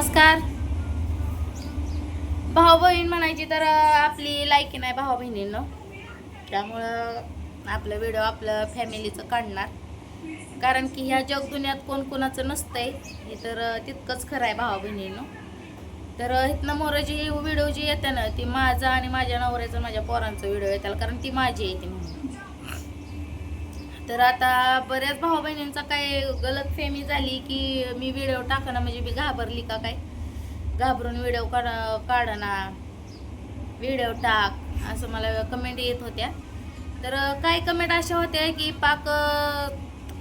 नमस्कार. भाऊ बहीण म्हणायची तर आपली लायकी नाही भाऊ बहिणींनो त्यामुळं आपलं व्हिडिओ आपलं फॅमिलीचं काढणार. कारण की ह्या जगदुन्यात कोण कोणाचं नसतंय हे तर तितकंच खरं आहे भाऊ बहिणींनो तर इथनं मोरं जी व्हिडिओ जी येते ना ती माझा आणि माझ्या नवऱ्याचा माझ्या पोरांचा व्हिडिओ येतात कारण ती माझी येते म्हणून. तर आता बऱ्याच भाऊ बहिणींचा काय गलत फेमी झाली की मी व्हिडिओ टाकणं म्हणजे मी घाबरली का काय? घाबरून व्हिडिओ काढ काढना व्हिडिओ टाक असं मला कमेंट येत होत्या. तर काही कमेंट अशा होत्या की पाक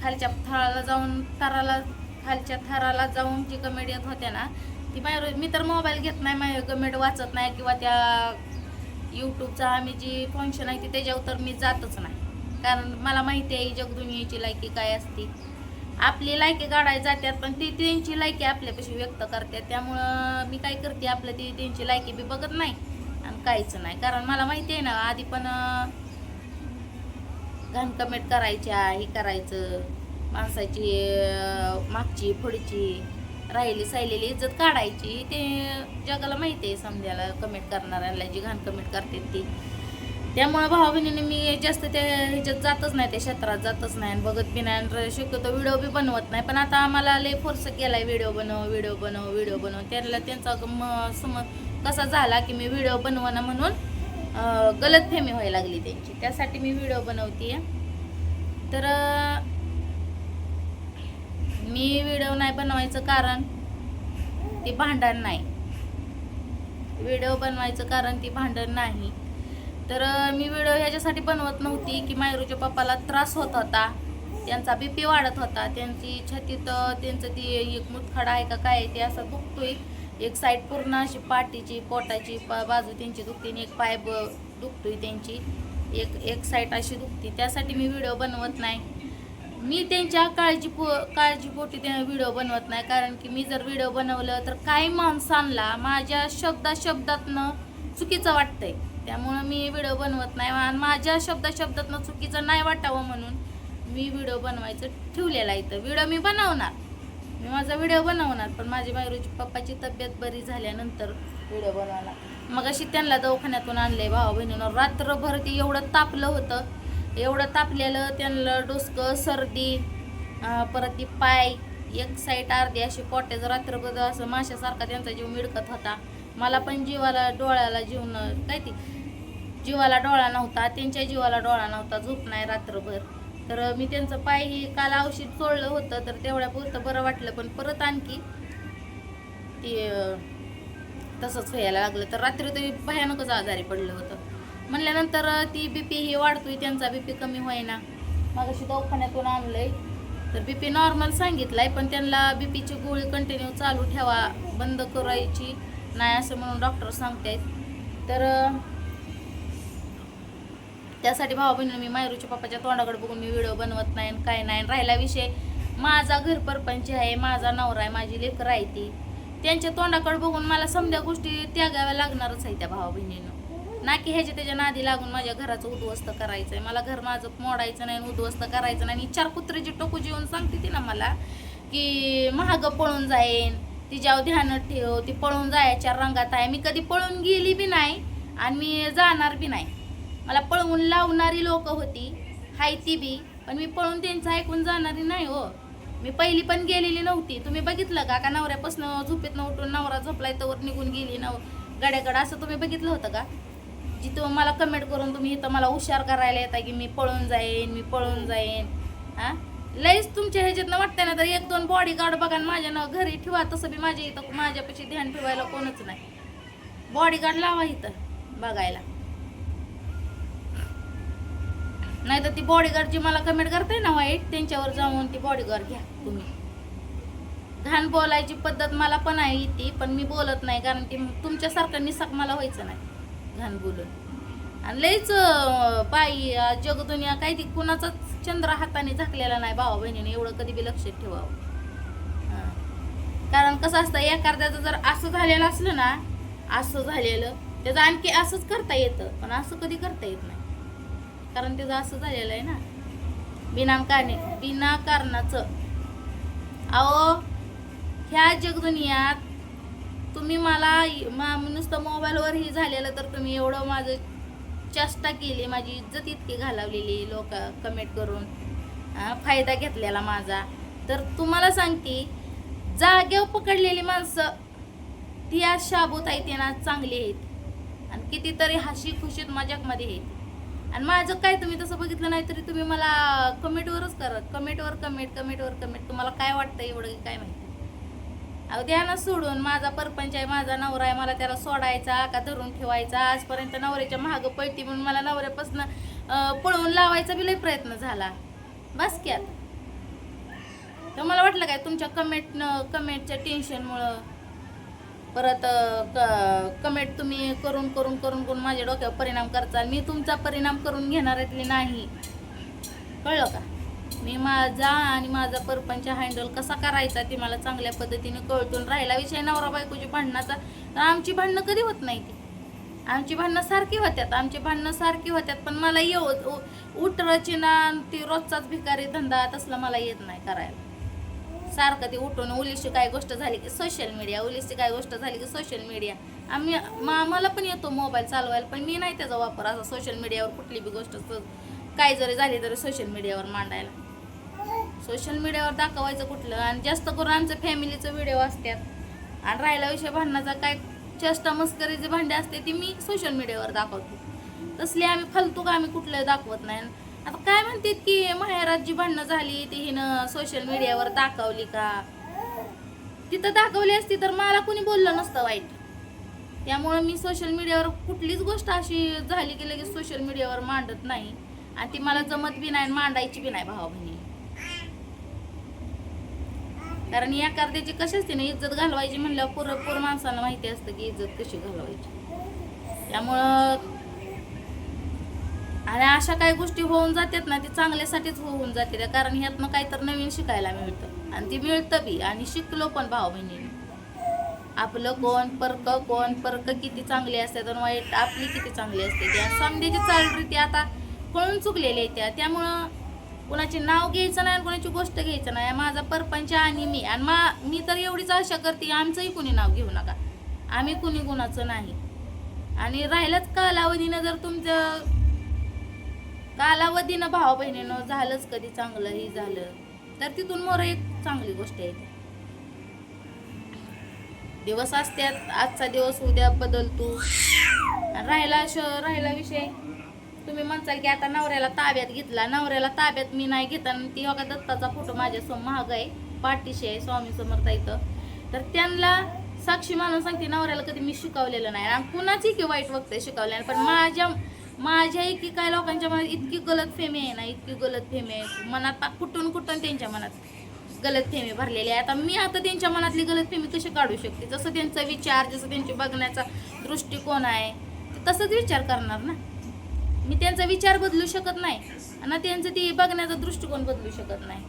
खालच्या थराला जाऊन थराला खालच्या थराला जाऊन जी कमेंट येत होत्या ना ती माझ्या मी तर मोबाईल घेत नाही माझ्या कमेंट वाचत नाही किंवा त्या यूट्यूबचा आम्ही जी फंक्शन आहे ती त्याच्यावर तर मी जातच नाही. कारण मला माहिती आहे जगदुनियेची लायकी काय असते. आपली लायकी काढायला जातात पण ती त्यांची लायकी आपल्यापाशी व्यक्त करतात. त्यामुळं मी काय करते आपलं ती त्यांची लायकी बी बघत नाही आणि काहीच नाही. कारण मला माहिती आहे ना आधी पण घाण कमेंट करायच्या हे करायचं माणसाची मागची पुढची राहिली सायलेली इज्जत काढायची. ते जगाला माहिती आहे समजायला कमेंट करणाऱ्याला जी घाण कमेंट करतात ती. त्यामुळं भावा बहिणीने मी जास्त त्या ह्याच्यात जातच नाही त्या क्षेत्रात जातच नाही आणि बघत बी नाही. आणि शक्यतो व्हिडिओ बी बनवत नाही. पण आता आम्हाला लय फोर्स केलाय व्हिडिओ बनव व्हिडिओ बनव व्हिडिओ बनव. त्याला त्यांचा म- समज कसा झाला की मी व्हिडिओ बनवणं म्हणून गलतफहमी गलत फेमी व्हायला लागली त्यांची. त्यासाठी मी व्हिडिओ बनवते तर मी व्हिडिओ नाही बनवायचं कारण ती भांडण नाही. व्हिडिओ बनवायचं कारण ती भांडण नाही. तर मी व्हिडिओ ह्याच्यासाठी बनवत नव्हती की मायरूच्या पप्पाला त्रास होत होता. त्यांचा बी पी वाढत होता. त्यांची छातीत त्यांचं ती एक मुतखडा आहे का काय आहे ते असं दुखतोय. एक साईड पूर्ण अशी पाठीची पोटाची पा- बाजू त्यांची दुखते आणि एक पाय ब दुखतोय त्यांची. एक एक साईड अशी दुखते. त्यासाठी मी व्हिडिओ बनवत नाही. मी त्यांच्या काळजी पो काळजीपोटी त्या व्हिडिओ बनवत नाही. कारण की मी जर व्हिडिओ बनवलं तर काही माणसांना माझ्या शब्दा शब्दातनं चुकीचं वाटतंय. त्यामुळं मी व्हिडिओ बनवत नाही आणि माझ्या शब्दा शब्दातनं चुकीचं नाही वाटावं म्हणून मी व्हिडिओ बनवायचं ठेवलेला इथं. व्हिडिओ मी बनवणार. मी माझा व्हिडिओ बनवणार पण माझी बायरूची पप्पाची तब्येत बरी झाल्यानंतर व्हिडिओ बनवणार मग अशी त्यांना दवाखान्यातून आणले भावा बहिणीनं. रात्रभर ते एवढं तापलं होतं. एवढं तापलेलं त्यांना डोसकं सर्दी परत ती पाय एक साईड अर्धी अशी पोट्याचं रात्रभर असं माशासारखा त्यांचा जीव मिळकत होता. मला पण जीवाला डोळ्याला जीवन काय ती? जीवाला डोळा नव्हता त्यांच्या जीवाला डोळा नव्हता झोप नाही रात्रभर. तर मी त्यांचं पायही काल औषध चोळलं होतं तर तेवढ्या पुरतं बरं वाटलं पण परत आणखी ते तसंच व्हायला लागलं. तर रात्री तरी भयानकच आजारी पडलं होतं. म्हणल्यानंतर ती बी पी ही वाढतोय त्यांचा बी पी कमी होईना. मग अशी दवाखान्यातून आणलंय तर बी पी नॉर्मल सांगितलंय पण त्यांना बी पीची गोळी कंटिन्यू चालू ठेवा बंद करायची नाही असं म्हणून डॉक्टर सांगतायत. तर त्यासाठी भावा बहिणी मी मायरूच्या पप्पाच्या तोंडाकडे बघून मी व्हिडिओ बनवत नाही काय नाही. राहिला विषय माझा घर परपंच आहे माझा नवरा आहे माझी लेकर आहे ती. त्यांच्या तोंडाकडे बघून मला समध्या गोष्टी त्यागाव्या लागणारच आहे त्या भावा बहिणीनं. ना की ह्याच्या त्याच्या नादी लागून माझ्या घराचं उद्ध्वस्त करायचं आहे मला घर माझं मोडायचं नाही उद्ध्वस्त करायचं नाही. आणि चार कुत्रेची टोकू जेवून सांगते ती ना मला की महाग पळून जाईन तिच्यावर ध्यान ठेव ती पळून जायच्या रंगात आहे. मी कधी पळून गेली बी नाही आणि मी जाणार बी नाही. मला पळवून लावणारी लोक होती. हाय ती बी. पण मी पळून त्यांचं ऐकून जाणारी नाही हो. मी पहिली पण गेलेली नव्हती. तुम्ही बघितलं का? का नवऱ्यापासून झोपेत उठून नवरा झोपलाय तर निघून गेली नव गड्याकडं? असं तुम्ही बघितलं होतं का? जिथं मला कमेंट करून तुम्ही इथं मला हुशार करायला येता की मी पळून जाईन मी पळून जाईन. हां लईच तुमच्या ह्याच्यातनं वाटतंय ना तर एक दोन बॉडी गार्ड बघा माझ्या ना घरी ठेवा. तसं बी माझ्या इथं माझ्यापाशी ध्यान ठेवायला कोणच नाही. बॉडी गार्ड लावा इथं बघायला. नाही तर ती बॉडीगार्ड जी मला कमेंट करते ना वाईट त्यांच्यावर जाऊन ती बॉडीगार्ड घ्या तुम्ही. घाण बोलायची पद्धत मला पण आहे ती पण मी बोलत नाही कारण की तुमच्यासारखं निसाक मला व्हायचं नाही घाण बोलून. आणि लईच बाई जगदुनिया काही ती कुणाचाच चंद्र हाताने झाकलेला नाही भावा बहिणीने एवढं कधी बी लक्षात ठेवावं. हां. कारण कसं असतं एखाद्याचं जर असं झालेलं असलं ना असं झालेलं त्याचं आणखी असंच करता येतं पण असं कधी करता येत नाही. कारण तिचं असं झालेलं आहे ना. बिनाकारणे बिना कारणाचं अहो ह्या जगदुनियात तुम्ही मला मा- नुसतं मोबाईलवर ही झालेलं तर तुम्ही एवढं माझं चेष्टा केली माझी इज्जत इतकी घालवलेली लोक कमेंट करून. फायदा घेतलेला माझा. तर तुम्हाला सांगते जागेवर पकडलेली माणसं ती आज शाबूत आहेत ना चांगली आहेत. आणि कितीतरी हशी खुशीत मजाकमध्ये आहेत. आणि माझं काय तुम्ही तसं बघितलं नाही तरी तुम्ही मला कमेंटवरच करत कमेंटवर कमेंट कमेंटवर कमेंट. तुम्हाला काय वाटतं एवढं की काय माहिती? अहो द्या ना सोडून. माझा परपंच आहे माझा नवरा आहे. मला त्याला सोडायचा का धरून ठेवायचा? आजपर्यंत नवऱ्याच्या मागं पळती म्हणून मला नवऱ्यापासून पळवून लावायचा बी लय प्रयत्न झाला. बस की आता. तर मला वाटलं काय तुमच्या कमेंट कमेंटच्या टेन्शनमुळं परत क कमेंट तुम्ही करून करून करून करून माझ्या डोक्यावर परिणाम करता मी तुमचा परिणाम करून घेणाऱ्यातली नाही? कळलं का? मी माझा आणि माझा परपंच हँडल कसा करायचा ते मला चांगल्या पद्धतीने कळतून राहिला. विषय नवरा बायकोची भांडणाचा. तर आमची भांडणं कधी होत नाही ती? आमची भांडणं सारखी होत्यात. आमची भांडणं सारखी होत्यात. पण मला येऊ उठराची ना ती रोजचाच भिकारी धंदा तसला मला येत नाही करायला. सारखं ते उठून उलीशी काय गोष्ट झाली की सोशल मीडिया उलीशी काय गोष्ट झाली की सोशल मीडिया आम्ही मा- मला पण येतो मोबाईल चालवायला पण मी नाही त्याचा वापर असा सोशल मीडियावर कुठली बी गोष्ट काय जरी झाली तरी सोशल मीडियावर मांडायला. सोशल मीडियावर दाखवायचं कुठलं? आणि जास्त करून आमचं फॅमिलीचं व्हिडिओ असतात. आणि राहिला विषय भांडणाचा काय चेष्टा मस्करीचे भांडे असते ती मी सोशल मीडियावर दाखवतो. तसली आम्ही फालतू का आम्ही कुठलं दाखवत नाही. आता काय म्हणतात की माहेरात भांडणं झाली ती हिनं सोशल मीडियावर दाखवली का? तिथं दाखवली असती तर मला कुणी बोललं नसतं वाईट. त्यामुळं मी सोशल मीडियावर कुठलीच गोष्ट अशी झाली की लगेच सोशल मीडियावर मांडत नाही. आणि ती मला जमत बी नाही आणि मांडायची बी नाही भावा बहिणी. कारण या कर्त्याची कशी असते ना इज्जत घालवायची म्हणल्यावर पुरपूर माणसाला माहिती असतं की इज्जत कशी घालवायची. त्यामुळं आणि अशा काही गोष्टी होऊन जातात ना ती चांगल्यासाठीच होऊन जाते कारण ह्यातनं काहीतरी नवीन शिकायला मिळतं. आणि ती मिळतं बी. आणि शिकलो पण भाऊ बहिणीने. आपलं कोण परक कोण परक किती चांगली असते तर वाईट आपली किती चांगली असते. त्या समजेची चालरीती आता कळून चुकलेल्या आहेत त्या. त्यामुळं कुणाचे नाव घ्यायचं नाही आणि कुणाची गोष्ट घ्यायचं नाही. माझा परपंच आणि मी. आणि मा मी तर एवढीच आशा करते आमचंही कुणी नाव घेऊ नका. आम्ही कुणी कुणाचं नाही. आणि राहिलंच कालावधीनं जर तुमचं कालावधीनं भावा बहिणीनं झालंच कधी चांगलं हे झालं. तर तिथून मोर एक चांगली गोष्ट आहे. दिवस असतात आजचा दिवस उद्या बदलतो राहिला श राहिला विषय. तुम्ही म्हणताल की आता नवऱ्याला ताब्यात घेतला. नवऱ्याला ताब्यात मी नाही घेताना आणि ती बघा दत्ताचा फोटो माझ्यासमोर महाग आहे. पाठीशी आहे स्वामी समर्थ इथं. तर त्यांना साक्षी मानून सांगते नवऱ्याला कधी मी शिकवलेलं नाही. आणि कुणाची की वाईट वक्त शिकवलेलं पण माझ्या माझ्या इतकी काय लोकांच्या मनात इतकी गलत फेमी आहे ना इतकी गलत फेमी आहे. मनात कुठून कुठून त्यांच्या मनात गलत फेमी भरलेली आहे. आता मी आता त्यांच्या मनातली गलत फेमी कशी काढू शकते? जसं त्यांचा विचार जसं त्यांची बघण्याचा दृष्टिकोन आहे तसंच विचार करणार ना. मी त्यांचा विचार बदलू शकत नाही आणि त्यांचं ती बघण्याचा दृष्टिकोन बदलू शकत नाही.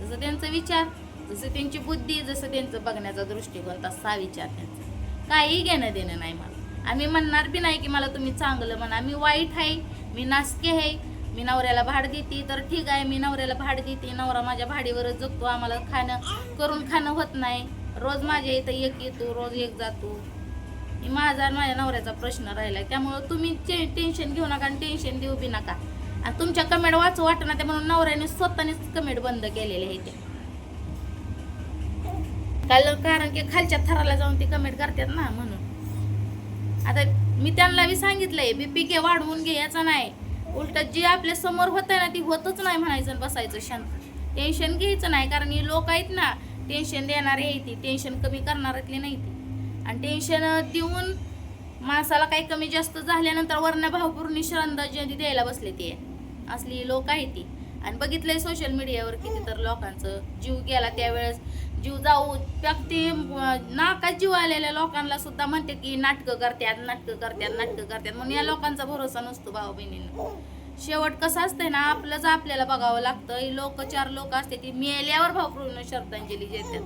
जसं त्यांचा विचार जसं त्यांची बुद्धी जसं त्यांचं बघण्याचा दृष्टिकोन तसा विचार त्यांचा. काही घेणं देणं नाही मला. आम्ही म्हणणार बी नाही की मला तुम्ही चांगलं म्हणा. मी वाईट आहे मी नासके आहे मी नवऱ्याला भाड देते तर ठीक आहे मी नवऱ्याला भाड देते. नवरा माझ्या भाडीवरच जगतो आम्हाला खाणं करून खाणं होत नाही. रोज माझ्या इथं एक येतो रोज एक जातो. मी माझा आणि माझ्या नवऱ्याचा प्रश्न राहिला त्यामुळं तुम्ही टेन्शन घेऊ नका आणि टेन्शन देऊ बी नका. आणि तुमच्या कमेंट वाचू वाटणार त्या म्हणून नवऱ्याने स्वतःनेच कमेंट बंद केलेले आहे ते. काल कारण की खालच्या थराला जाऊन ते कमेंट करतात ना म्हणून. आता मी त्यांना बी सांगितलंय बीपी के वाढवून घ्यायचं नाही. उलट जे आपल्यासमोर होत आहे ना ती होतच नाही म्हणायचं बसायचं शांत टेन्शन घ्यायचं नाही कारण ही लोक आहेत ना टेन्शन देणारे आहे ती टेन्शन कमी करणाऱ्यातली नाही ती. आणि टेन्शन देऊन माणसाला काही कमी जास्त झाल्यानंतर वर्ण भावपूर्ण श्रद्धांजली द्यायला बसले ते. असली लोक आहे ती. आणि बघितलंय सोशल मीडियावर किती तर लोकांचं. जीव गेला त्यावेळेस. जीव जाऊ ते नाका जीव आलेल्या लोकांना सुद्धा म्हणते की नाटकं करतात नाटकं करतात नाटकं करतात म्हणून या लोकांचा भरोसा नसतो भाऊ बहिणींना. शेवट कसं असतंय ना आपलंच आपल्याला बघावं लागतं. लोक चार लोक असते ती मेल्यावर भावपूर्ण श्रद्धांजली देतात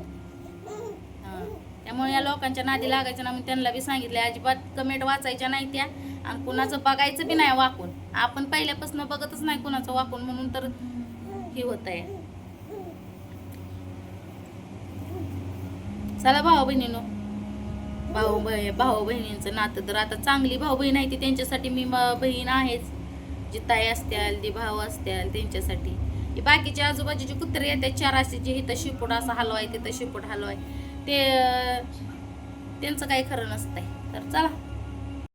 हा. त्यामुळे या लोकांच्या नादी लागायचं ना मी त्यांना बी सांगितलं अजिबात कमेंट वाचायच्या नाही त्या आणि कुणाचं बघायचं बी नाही वाकून. आपण पहिल्यापासून बघतच नाही कुणाचं वाकून म्हणून तर हे होत आहे चला भाऊ बहिणीनो. भाऊ बहि भाऊ बहिणींचं नातं तर आता चांगली भाऊ बहीण आहे ती त्यांच्यासाठी मी म- बहीण आहेच. जी ताई असत्याल जी भाऊ असत्याल त्यांच्यासाठी. बाकीचे आजूबाजूचे कुत्रे येतात चार असायचे इथं शिपूट असं हलवाय तिथं शिपूट हलवाय ते त्यांचं काही खरं नसतंय. तर चला.